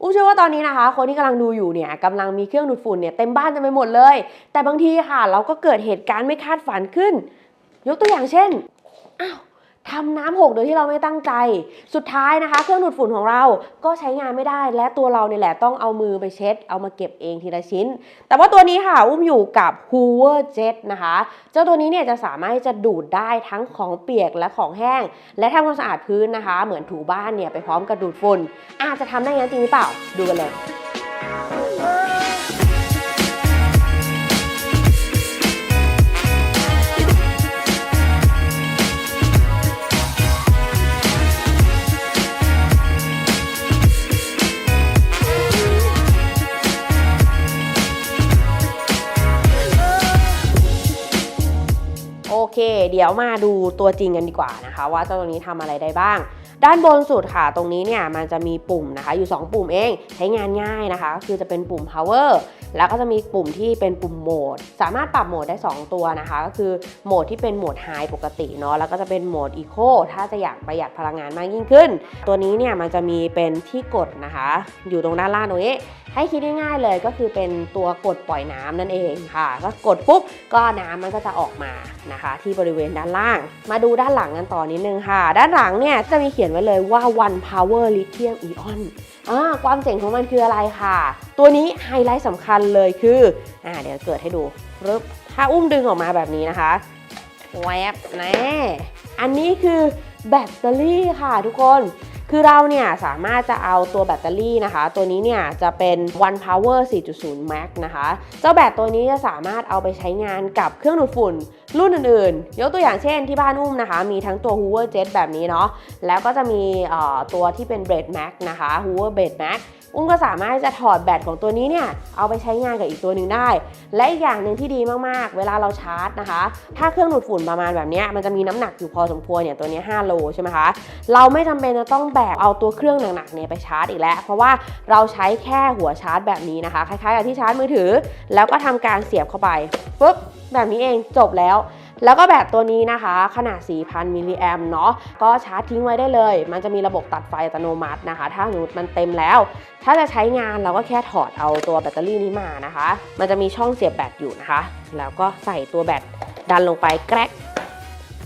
อุ้มเชื่อว่าตอนนี้นะคะ คนที่กำลังดูอยู่เนี่ยกำลังมีเครื่องดูดฝุ่นเนี่ยเต็มบ้านจะไปหมดเลย แต่บางทีค่ะ เราก็เกิดเหตุการณ์ไม่คาดฝันขึ้น ยกตัวอย่างเช่นอ้าว ทำน้ำหกโดยที่เราไม่ตั้งใจ สุดท้ายนะคะ เครื่องดูดฝุ่นของเราก็ใช้งานไม่ได้ และตัวเราเนี่ยแหละต้องเอามือไปเช็ด เอามาเก็บเองทีละชิ้น แต่ว่าตัวนี้ค่ะ อุ้มอยู่กับ Hoover Jet นะคะ เจ้าตัวนี้เนี่ยจะสามารถจะดูดได้ทั้งของเปียกและของแห้ง และทำความสะอาดพื้นนะคะ เหมือนถูบ้านเนี่ยไปพร้อมกับดูดฝุ่น อาจจะทำได้งั้นจริงหรือเปล่า ดูกันเลย เค เดี๋ยวมาดูตัวจริงกันดีกว่านะคะ ว่าเจ้าตัวนี้ทำอะไรได้บ้าง ด้านบนสุดค่ะ ตรงนี้เนี่ยมันจะมีปุ่มนะคะ อยู่ 2 ปุ่มเองใช้งานง่ายนะคะ คือจะเป็นปุ่ม power แล้วก็จะมีปุ่มที่เป็นปุ่มโหมด สามารถปรับโหมดได้ 2 ตัวนะคะ ก็คือโหมดที่เป็นโหมด high ปกติเนาะแล้วก็จะเป็นโหมด eco ถ้าจะอยากประหยัดพลังงานมากยิ่งขึ้น ตัวนี้เนี่ยมันจะมีเป็นที่กดนะคะ อยู่ตรงด้านล่างตรงนี้ ให้คิดง่ายๆเลยก็คือเป็นตัวกดปล่อยน้ำนั่นเองค่ะ ก็กดปุ๊บก็น้ำมันก็จะออกมานะคะ ที่บริเวณด้านล่าง มาดูด้านหลังกันต่อนิดนึงค่ะ ด้านหลังเนี่ยจะมีเขียนไว้เลยว่า one power lithium ion ความเจ๋งของมันคืออะไรค่ะ ตัวนี้ไฮไลท์สำคัญเลยคืออเดี๋ยวเกิดให้ดูรึบถ้าอุ้มดึงออกมาแบบนี้นะคะแวบแน่อันนี้คือแบตเตอรี่ค่ะทุกคน คือเราเนี่ยสามารถจะเอาตัวแบตเตอรี่นะคะ ตัวนี้เนี่ยจะเป็น One Power 4.0 Max นะคะ เจ้าแบตตัวนี้จะสามารถเอาไปใช้งานกับเครื่องดูดฝุ่นรุ่นอื่นๆ ยกตัวอย่างเช่นที่บ้านอุ้มนะคะ มีทั้งตัว Hoover Jet แบบนี้เนาะแล้วก็จะมีตัวที่เป็น bed Max นะคะ Hoover bed Max อุ้มก็สามารถจะถอดแบตของตัวนี้เนี่ยเอาไปใช้งานกับอีกตัวหนึ่งได้ และอีกอย่างหนึ่งที่ดีมากๆ เวลาเราชาร์จนะคะ ถ้าเครื่องดูดฝุ่นประมาณแบบนี้มันจะมีน้ำหนักอยู่พอสมควรเนี่ยตัวนี้5โลใช่ไหมคะเราไม่จำเป็นจะต้องแบกเอาตัวเครื่องหนักๆเนี่ยไปชาร์จอีกแล้ว เพราะว่าเราใช้แค่หัวชาร์จแบบนี้นะคะคล้ายๆกับที่ชาร์จมือถือ แล้วก็ทำการเสียบเข้าไปปุ๊บแบบนี้เองจบแล้ว แล้วก็แบบตัวนี้นะคะ ขนาด 4,000 มิลลิแอมเนาะก็ชาร์จทิ้งไว้ได้เลย มันจะมีระบบตัดไฟอัตโนมัตินะคะ ถ้าสมมติมันเต็มแล้ว ถ้าจะใช้งานเราก็แค่ถอดเอาตัวแบตเตอรี่นี้มานะคะ มันจะมีช่องเสียบแบตอยู่นะคะ แล้วก็ใส่ตัวแบตดันลงไปแกรก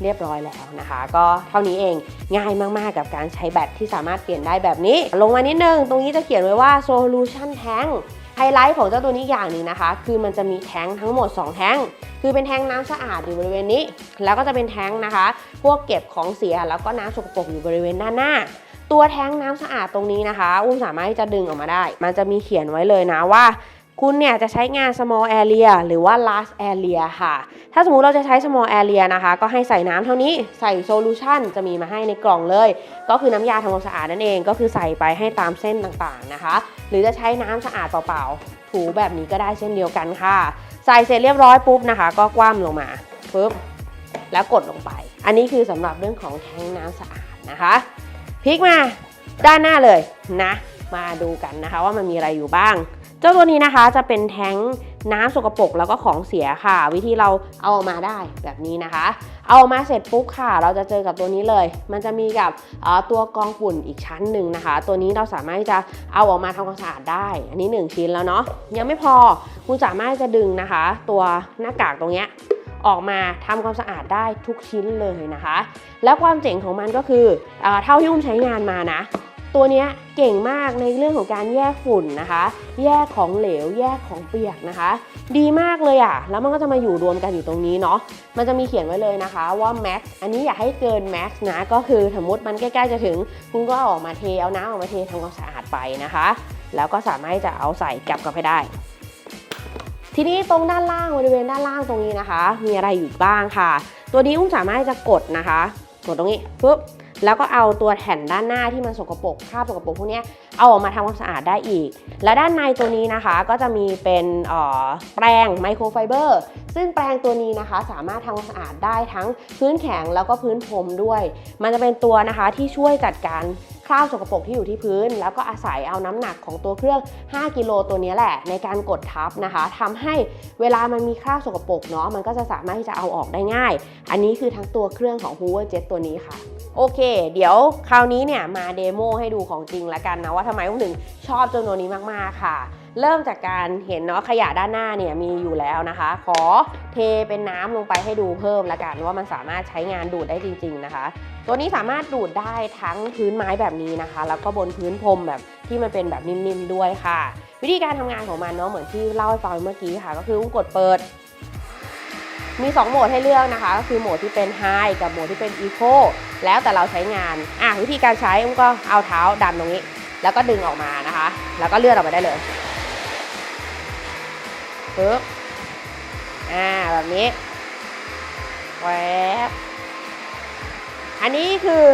เรียบร้อยแล้วนะคะ ก็เท่านี้เองง่ายมาก ๆ กับการใช้แบตที่สามารถเปลี่ยนได้แบบนี้ ลงมานิดนึง ตรงนี้จะเขียนไว้ว่า solution tank ไฮไลท์ของเจ้าตัวนี้อย่างหนึ่งนะคะ คือมันจะมีแท้งทั้งหมด 2 แท้ง คือเป็นแท้งน้ำสะอาดอยู่บริเวณนี้ แล้วก็จะเป็นแท้งนะคะ พวกเก็บของเสียแล้วก็น้ำสกปรกอยู่บริเวณด้านหน้า ตัวแท้งน้ำสะอาดตรงนี้นะคะ อุ้มสามารถที่จะดึงออกมาได้ มันจะมีเขียนไว้เลยนะว่า คุณเนี่ยจะใช้งาน small area หรือว่า large area ค่ะ ถ้าสมมุติเราจะใช้ small area นะคะ ก็ให้ใส่น้ำเท่านี้ ใส่ solution จะมีมาให้ในกล่องเลย ก็คือน้ำยาทำความสะอาดนั่นเอง ก็คือใส่ไปให้ตามเส้นต่างๆนะคะ หรือจะใช้น้ำสะอาดเปล่าๆ ถูแบบนี้ก็ได้เช่นเดียวกันค่ะ ใส่เสร็จเรียบร้อยปุ๊บนะคะ ก็คว่ำลงมาปุ๊บ แล้วกดลงไป อันนี้คือสำหรับเรื่องของแทงน้ำสะอาดนะคะพลิกมาด้านหน้าเลยนะ มาดูกันนะคะว่ามันมีอะไรอยู่บ้าง จ้าตัวนี้นะคะจะเป็นแท้งน้ำสกปรกแล้วก็ของเสียค่ะ วิธีเราเอาออกมาได้แบบนี้นะคะ เอาออกมาเสร็จปุ๊บค่ะ เราจะเจอกับตัวนี้เลย มันจะมีกับตัวกองฝุ่นอีกชั้นหนึ่งนะคะ ตัวนี้เราสามารถที่จะเอาออกมาทำความสะอาดได้ อันนี้ 1 ชิ้นแล้วเนาะยังไม่พอคุณสามารถจะดึงนะคะ ตัวหน้ากากตรงเนี้ยออกมาทำความสะอาดได้ทุกชิ้นเลยนะคะ แล้วความเจ๋งของมันก็คือเอเท่าที่อุ้มใช้งานมานะ ตัวนี้เก่งมากในเรื่องของการแยกฝุ่นนะคะ แยกของเหลว แยกของเปียกนะคะ ดีมากเลยอะ่ะ แล้วมันก็จะมาอยู่รวมกันอยู่ตรงนี้เนาะ มันจะมีเขียนไว้เลยนะคะว่า max อันนี้อย่าให้เกิน max นะ ก็คือสมมติมันใกล้ๆจะถึง คุณก็ออกมาเท เอาน้ำออกมาเททำความสะอาดไปนะคะ แล้วก็สามารถที่จะเอาใส่กลับกลับไปได้ทีนี้ตรงด้านล่างบริเวณด้านล่างตรงนี้นะคะ มีอะไรอยู่บ้างค่ะ ตัวนี้อุ้มสามารถจะกดนะคะ กดตรงนี้ปุ๊บ แล้วก็เอาตัวแผ่นด้านหน้าที่มันสกปรกคราบสกปรกพวกนี้เอาออกมาทำความสะอาดได้อีก และด้านในตัวนี้นะคะก็จะมีเป็นแปรงไมโครไฟเบอร์ซึ่งแปรงตัวนี้นะคะสามารถทำความสะอาดได้ทั้งพื้นแข็งแล้วก็พื้นพรมด้วย มันจะเป็นตัวนะคะที่ช่วยจัดการ คราบสกปรกที่อยู่ที่พื้น แล้วก็อาศัยเอาน้ำหนักของตัวเครื่อง 5 กิโลตัวนี้แหละ ในการกดทับนะคะทำให้เวลามันมีคราบสกปรกเนาะมันก็จะสามารถที่จะเอาออกได้ง่าย อันนี้คือทั้งตัวเครื่องของ Hoover Jet ตัวนี้ค่ะโอเค เดี๋ยวคราวนี้เนี่ยมาเดโมให้ดูของจริงละกันนะว่าทำไมผมถึงชอบเจ้าตัวนี้มากๆค่ะ เริ่มจากการเห็นเนาะขยะด้านหน้าเนี่ยมีอยู่แล้วนะคะ ขอเทเป็นน้ำลงไปให้ดูเพิ่มละกันว่ามันสามารถใช้งานดูดได้จริง ๆนะคะ ตัวนี้สามารถดูดได้ทั้งพื้นไม้แบบนี้นะคะ แล้วก็บนพื้นพรมแบบที่มันเป็นแบบนิ่มๆด้วยค่ะ วิธีการทำงานของมันเนาะเหมือนที่เล่าให้ฟังเมื่อกี้ค่ะ ก็คืออุ้มกดเปิด มี 2 โหมดให้เลือกนะคะ ก็คือโหมดที่เป็น High กับโหมดที่เป็น Eco แล้วแต่เราใช้งานอะวิธีการใช้อุ้มก็เอาเท้าดันตรงนี้ แล้วก็ดึงออกมานะคะ แล้วก็เลื่อนออกมาได้เลยปึ๊บอ่าแบบนี้แวบ อันนี้คือ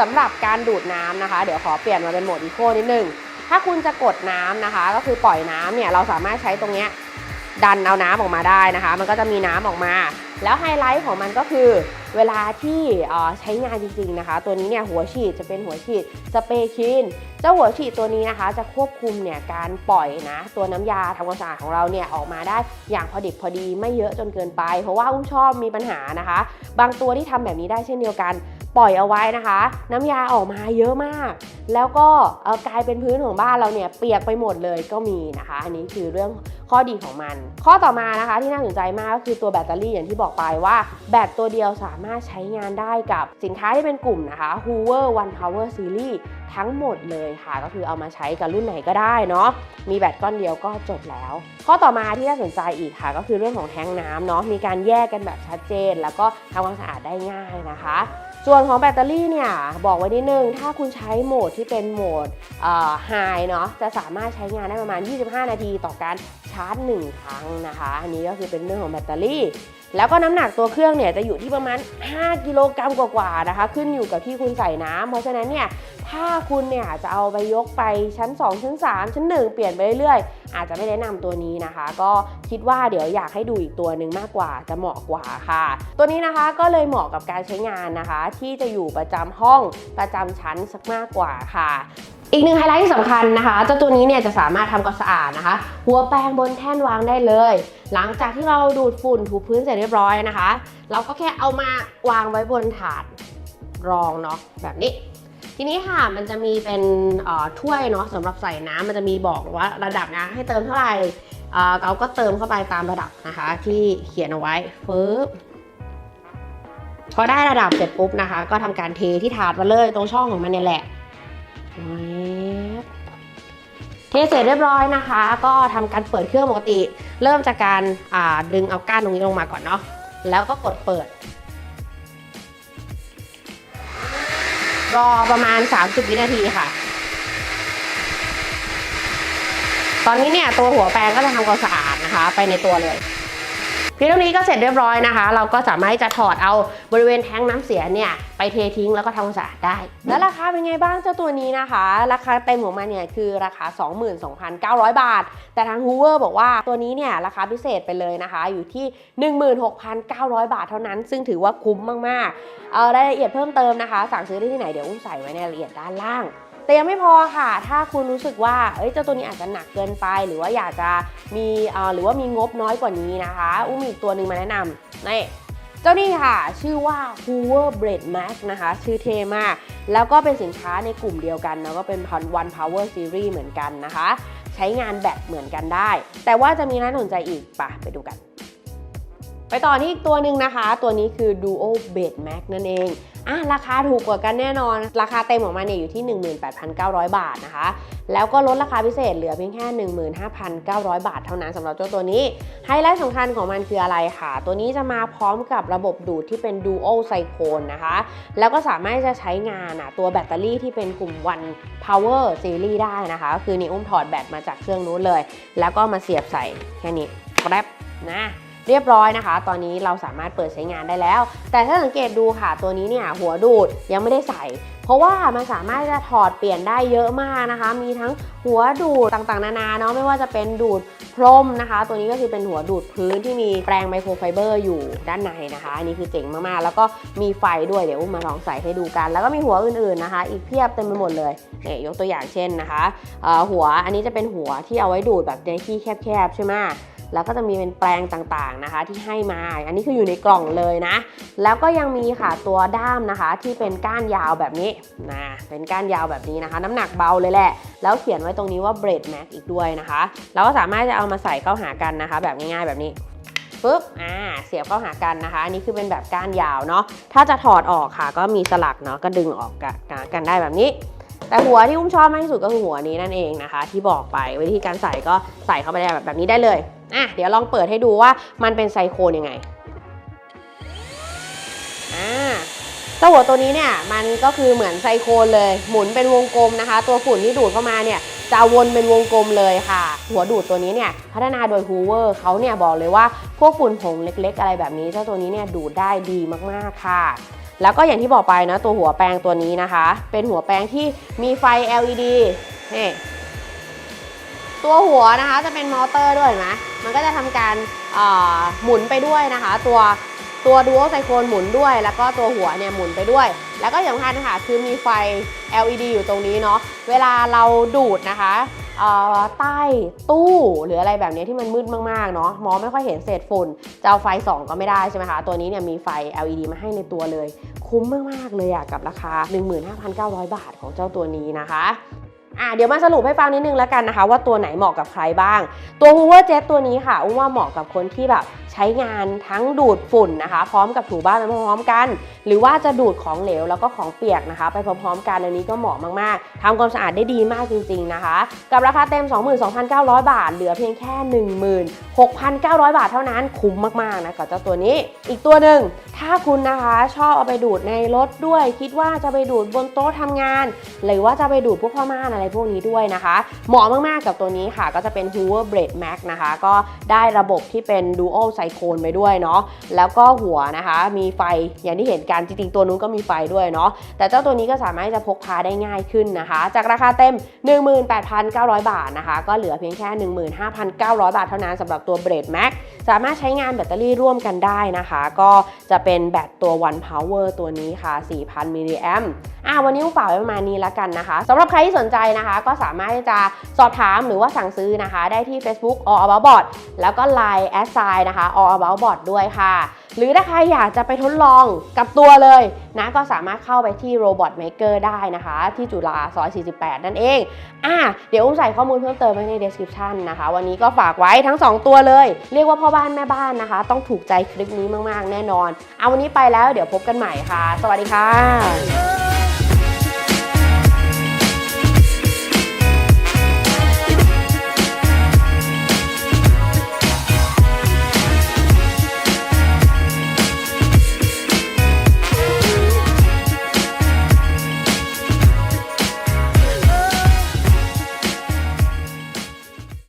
สำหรับการดูดน้ำนะคะ เดี๋ยวขอเปลี่ยนมาเป็นโหมด Eco นิดนึง ถ้าคุณจะกดน้ำนะคะ ก็คือปล่อยน้ำเนี่ยเราสามารถใช้ตรงเนี้ยดันเอาน้ำออกมาได้นะคะ มันก็จะมีน้ำออกมา แล้วไฮไลท์ของมันก็คือ เวลาที่ใช้งานจริงๆนะคะ ตัวนี้เนี่ยหัวฉีดจะเป็นหัวฉีดสเปรย์คีนเจ้าหัวฉีดตัวนี้นะคะ จะควบคุมเนี่ยการปล่อยนะ ตัวน้ำยาทำความสะอาดของเราเนี่ยออกมาได้อย่างพอดิบพอดีไม่เยอะจนเกินไป เพราะว่าอุ้มชอบมีปัญหานะคะ บางตัวที่ทำแบบนี้ได้เช่นเดียวกัน ปล่อยเอาไว้นะคะ น้ำยาออกมาเยอะมาก แล้วก็กลายเป็นพื้นของบ้านเราเนี่ยเปียกไปหมดเลยก็มีนะคะ อันนี้คือเรื่องข้อดีของมัน ข้อต่อมานะคะที่น่าสนใจมากก็คือตัวแบตเตอรี่อย่างที่บอกไปว่า แบตตัวเดียวสามารถใช้งานได้กับสินค้าที่เป็นกลุ่มนะคะ Hoover One Power Series ทั้งหมดเลยค่ะ ก็คือเอามาใช้กับรุ่นไหนก็ได้เนาะมีแบตก้อนเดียวก็จบแล้ว ข้อต่อมาที่น่าสนใจอีกค่ะ ก็คือเรื่องของแทงน้ำเนาะมีการแยกกันแบบชัดเจน แล้วก็ทำความสะอาดได้ง่ายนะคะ ส่วนของแบตเตอรี่เนี่ยบอกไว้นิดนึง ถ้าคุณใช้โหมดที่เป็นโหมดไฮเนาะจะสามารถใช้งานได้ประมาณ 25 นาทีต่อการชาร์จ 1 ครั้งนะคะ อันนี้ก็คือเป็นเรื่องของแบตเตอรี่ แล้วก็น้ำหนักตัวเครื่องเนี่ยจะอยู่ที่ประมาณ 5 กิโลกรัมกว่าๆนะคะ ขึ้นอยู่กับที่คุณใส่น้ำเพราะฉะนั้นเนี่ยถ้าคุณเนี่ยจะเอาไปยกไปชั้น 2 ชั้น 3 ชั้น 1 เปลี่ยนไปเรื่อยๆ อาจจะไม่แนะนำตัวนี้นะคะ ก็คิดว่าเดี๋ยวอยากให้ดูอีกตัวหนึ่งมากกว่าจะเหมาะกว่าค่ะ ตัวนี้นะคะก็เลยเหมาะกับการใช้งานนะคะ ที่จะอยู่ประจำห้องประจำชั้นสักมากกว่าค่ะ อีกหนึ่งไฮไลท์ที่สำคัญนะคะเจ้าตัวนี้เนี่ยจะสามารถทำความสะอาดนะคะ หัวแปรงบนแท่นวางได้เลย หลังจากที่เราดูดฝุ่นถูพื้นเสร็จเรียบร้อยนะคะ เราก็แค่เอามาวางไว้บนถาดรองเนาะแบบนี้ ทีนี้ค่ะมันจะมีเป็นถ้วยเนาะสำหรับใส่น้ำมันจะมีบอกว่าระดับนะให้เติมเท่าไหร่เอ่อเราก็เติมเข้าไปตามระดับนะคะ ที่เขียนเอาไว้ปึ๊บพอได้ระดับเสร็จปุ๊บนะคะ ก็ทำการเทที่ถาดมาเลยตรงช่องของมันเนี่ยแหละ เทเสร็จเรียบร้อยนะคะ ก็ทำการเปิดเครื่องปกติ เริ่มจากการาดึงเอาก้านตรงนี้ลงมาก่อนเนาะแล้วก็กดเปิด รอประมาณ 30 วินาทีค่ะ ตอนนี้เนี่ยตัวหัวแปรงก็จะทำความสะอาดนะคะ ไปในตัวเลย พียงเท่านี้ก็เสร็จเรียบร้อยนะคะ เราก็สามารถจะถอดเอาบริเวณแท้งน้ำเสียเนี่ยไปเททิ้งแล้วก็ทำความสะอาดได้ แล้วราคาเป็นไงบ้างเจ้าตัวนี้นะคะ ราคาเต็มของมันเนี่ยคือราคา 22,900 บาท แต่ทาง Hoover บอกว่าตัวนี้เนี่ยราคาพิเศษไปเลยนะคะ อยู่ที่ 16,900 บาทเท่านั้น ซึ่งถือว่าคุ้มมากๆ เอารายละเอียดเพิ่มเติมนะคะ สั่งซื้อได้ที่ไหนเดี๋ยวอุ้มใส่ไว้ในรายละเอียดด้านล่าง แต่ยังไม่พอค่ะ ถ้าคุณรู้สึกว่า เอ้ย เจ้าตัวนี้อาจจะหนักเกินไป หรือว่าอยากจะมีหรือว่ามีงบน้อยกว่านี้นะคะ อุ้มมีอีกตัวหนึ่งมาแนะนำนี่เจ้านี่ค่ะ ชื่อว่า Hoover Blade Max นะคะ ชื่อเท่มาก แล้วก็เป็นสินค้าในกลุ่มเดียวกันนะก็เป็น One Power Series เหมือนกันนะคะ ใช้งานแบตเหมือนกันได้ แต่ว่าจะมีน่าสนใจอีกปะไปดูกัน ไปต่อที่อีกตัวหนึ่งนะคะ ตัวนี้คือ Duo Blade Max นั่นเอง อะราคาถูกกว่ากันแน่นอน ราคาเต็มของมันเนี่ยอยู่ที่ 18,900 บาทนะคะ แล้วก็ลดราคาพิเศษเหลือเพียงแค่ 15,900 บาทเท่านั้นสำหรับเจ้าตัวนี้ ไฮไลท์สำคัญของมันคืออะไรค่ะ ตัวนี้จะมาพร้อมกับระบบดูดที่เป็น Dual Cyclone นะคะ แล้วก็สามารถจะใช้งานอะตัวแบตเตอรี่ที่เป็นกลุ่ม One Power Series ได้นะคะ ก็คือนี่อุ้มถอดแบตมาจากเครื่องนู้นเลย แล้วก็มาเสียบใส่แค่นี้แกรบนะ เรียบร้อยนะคะ ตอนนี้เราสามารถเปิดใช้งานได้แล้ว แต่ถ้าสังเกตดูค่ะตัวนี้เนี่ยหัวดูดยังไม่ได้ใส่ เพราะว่ามันสามารถจะถอดเปลี่ยนได้เยอะมากนะคะ มีทั้งหัวดูดต่างๆ นานาเนาะไม่ว่าจะเป็นดูดพรมนะคะ ตัวนี้ก็คือเป็นหัวดูดพื้นที่มีแปรงไมโครไฟเบอร์อยู่ด้านในนะคะ อันนี้คือเจ๋งมากๆ แล้วก็มีไฟด้วยเดี๋ยวอุ้มมาลองใส่ให้ดูกัน แล้วก็มีหัวอื่นๆนะคะ อีกเพียบเต็มไปหมดเลยเนี่ยยกตัวอย่างเช่นนะคะหัวอันนี้จะเป็นหัวที่เอาไว้ดูดแบบในที่แคบๆใช่ไหม แล้วก็จะมีเป็นแปรงต่างๆนะคะ ที่ให้มา อันนี้คืออยู่ในกล่องเลยนะ แล้วก็ยังมีค่ะตัวด้ามนะคะ ที่เป็นก้านยาวแบบนี้นะเป็นก้านยาวแบบนี้นะคะ น้ำหนักเบาเลยแหละ แล้วเขียนไว้ตรงนี้ว่า braid max อีกด้วยนะคะ เราก็สามารถจะเอามาใส่เข้าหากันนะคะ แบบง่ายๆแบบนี้ปุ๊บ อ่า เสียบเข้าหากันนะคะ อันนี้คือเป็นแบบก้านยาวเนาะ ถ้าจะถอดออกค่ะ ก็มีสลักเนาะ ก็ดึงออกกันกันได้แบบนี้ แต่หัวที่อุ้มชอบมากที่สุดก็คือหัวนี้นั่นเองนะคะ ที่บอกไปวิธีการใส่ก็ใส่เข้าไปได้แบบแบบนี้ได้เลย อะเดี๋ยวลองเปิดให้ดูว่ามันเป็นไซโคนยังไงอ่าเจ้าหัวตัวนี้เนี่ยมันก็คือเหมือนไซโคนเลย หมุนเป็นวงกลมนะคะ ตัวฝุ่นที่ดูดเข้ามาเนี่ยจะวนเป็นวงกลมเลยค่ะ หัวดูดตัวนี้เนี่ยพัฒนาโดย Hoover เขาเนี่ยบอกเลยว่าพวกฝุ่นผงเล็ก ๆ อะไรแบบนี้เจ้าตัวนี้เนี่ยดูดได้ดีมากๆค่ะ แล้วก็อย่างที่บอกไปนะตัวหัวแปรงตัวนี้นะคะ เป็นหัวแปรงที่มีไฟ LED นี่ ตัวหัวนะคะจะเป็นมอเตอร์ด้วยเห็นไหมมันก็จะทำการหมุนไปด้วยนะคะ ตัวตัวดูโอไซโคนหมุนด้วย แล้วก็ตัวหัวเนี่ยหมุนไปด้วย แล้วก็อย่างสำคัญนะคะคือมีไฟ LED อยู่ตรงนี้เนาะเวลาเราดูดนะคะใต้ตู้หรืออะไรแบบนี้ที่มันมืดมากๆเนาะมองไม่ค่อยเห็นเศษฝุ่นจะเอาไฟส่องก็ไม่ได้ใช่ไหมคะ ตัวนี้เนี่ยมีไฟ LED มาให้ในตัวเลย คุ้มมากๆเลยอะกับราคา 15,900 บาทของเจ้าตัวนี้นะคะ อะเดี๋ยวมาสรุปให้ฟังนิดนึงแล้วกันนะคะ ว่าตัวไหนเหมาะกับใครบ้าง ตัว Hoover Jet ตัวนี้ค่ะอุ้มว่าเหมาะกับคนที่แบบใช้งานทั้งดูดฝุ่นนะคะ พร้อมกับถูบ้านไปพร้อมๆกัน หรือว่าจะดูดของเหลวแล้วก็ของเปียกนะคะ ไปพร้อมๆ กันอันนี้ก็เหมาะมากๆทำความสะอาดได้ดีมากจริง ๆนะคะ กับราคาเต็ม 22,900 บาท เหลือเพียงแค่ 16,900 บาทเท่านั้นคุ้มมากๆนะกับเจ้าตัวนี้ อีกตัวหนึ่งถ้าคุณนะคะชอบเอาไปดูดในรถด้วย คิดว่าจะไปดูดบนโต๊ะทำงาน หรือว่าจะไปดูดพวกผ้าม่านอะไรพวกนี้ด้วยนะคะ เหมาะมาก ๆ กับตัวนี้ค่ะ ก็จะเป็น Hoover b r a d Max นะคะ ก็ได้ระบบที่เป็น Dual Cyclone ไปด้วยเนาะแล้วก็หัวนะคะ มีไฟอย่างที่เห็นกันจริง ๆ ตัวนู้นก็มีไฟด้วยเนาะแต่เจ้าตัวนี้ก็สามารถจะพกพาได้ง่ายขึ้นนะคะ จากราคาเต็ม 18,900 บาทนะคะ ก็เหลือเพียงแค่ 15,900 บาทเท่านั้นสำหรับตัว b r a d Max สามารถใช้งานแบตเตอรี่ร่วมกันได้นะคะ ก็จะเป็นแบตตัว One Power ตัวนี้ค่ะ 4,000 มิลลิแอมอะวันนี้ฝากไว้ประมาณนี้ล้วกันนะคะสำหรับใครที่สนใจนะคะ ก็สามารถที่จะสอบถามหรือว่าสั่งซื้อนะคะ ได้ที่ Facebook All About Bot แล้วก็ Line a s s i นะคะ All About Bot ด้วยค่ะ หรือถ้าใครอยากจะไปทดลองกับตัวเลยนะก็สามารถเข้าไปที่ Robot Maker ได้นะคะ ที่จุฬาซอย 48 นั่นเองอะเดี๋ยวอุ้มใส่ข้อมูลเพิ่มเติมไว้ใน description นะคะ วันนี้ก็ฝากไว้ทั้ง 2 ตัวเลย เรียกว่าพ่อบ้านแม่บ้านนะคะ ต้องถูกใจคลิปนี้มาก ๆ แน่นอน เอาวันนี้ไปแล้วเดี๋ยวพบกันใหม่ค่ะ สวัสดีค่ะ